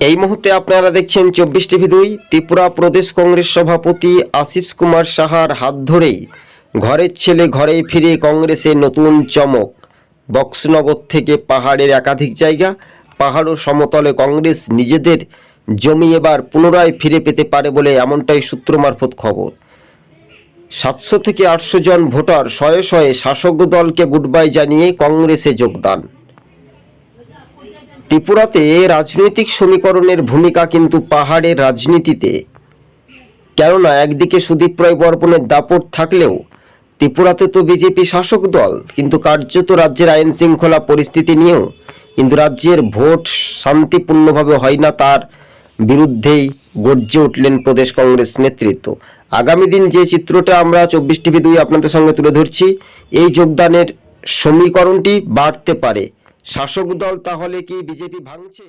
এই মুহূর্তে আপনারা দেখছেন চব্বিশ টিভি দুই, ত্রিপুরা প্রদেশ কংগ্রেস সভাপতি আশিস কুমার সাহার হাত ধরেই ঘরের ছেলে ঘরেই ফিরে কংগ্রেসে নতুন চমক। বক্সনগর থেকে পাহাড়ের একাধিক জায়গা, পাহাড় ও সমতলে কংগ্রেস নিজেদের জমি এবার পুনরায় ফিরে পেতে পারে বলে এমনটাই সূত্র মারফত খবর। সাতশো থেকে আটশো জন ভোটার শয়ে শয়ে শাসক দলকে গুডবাই জানিয়ে কংগ্রেসে যোগদান। ত্রিপুরাতে রাজনৈতিক সমীকরণের ভূমিকা কিন্তু পাহাড়ের রাজনীতিতে। কেননা একদিকে সুদীপ রায় বর্মনের দাপট থাকলেও ত্রিপুরাতে তো বিজেপি শাসক দল, কিন্তু কার্যত রাজ্যের আইন শৃঙ্খলা পরিস্থিতি নিয়েও কিন্তু রাজ্যের ভোট শান্তিপূর্ণভাবে হয় না তার বিরুদ্ধেই গর্জে উঠলেন প্রদেশ কংগ্রেস নেতৃত্ব। আগামী দিন যে চিত্রটা আমরা চব্বিশ টিভি দুই আপনাদের সঙ্গে তুলে ধরছি, এই যোগদানের সমীকরণটি বাড়তে পারে। শাসক দল তাহলে কি বিজেপি ভাঙছে?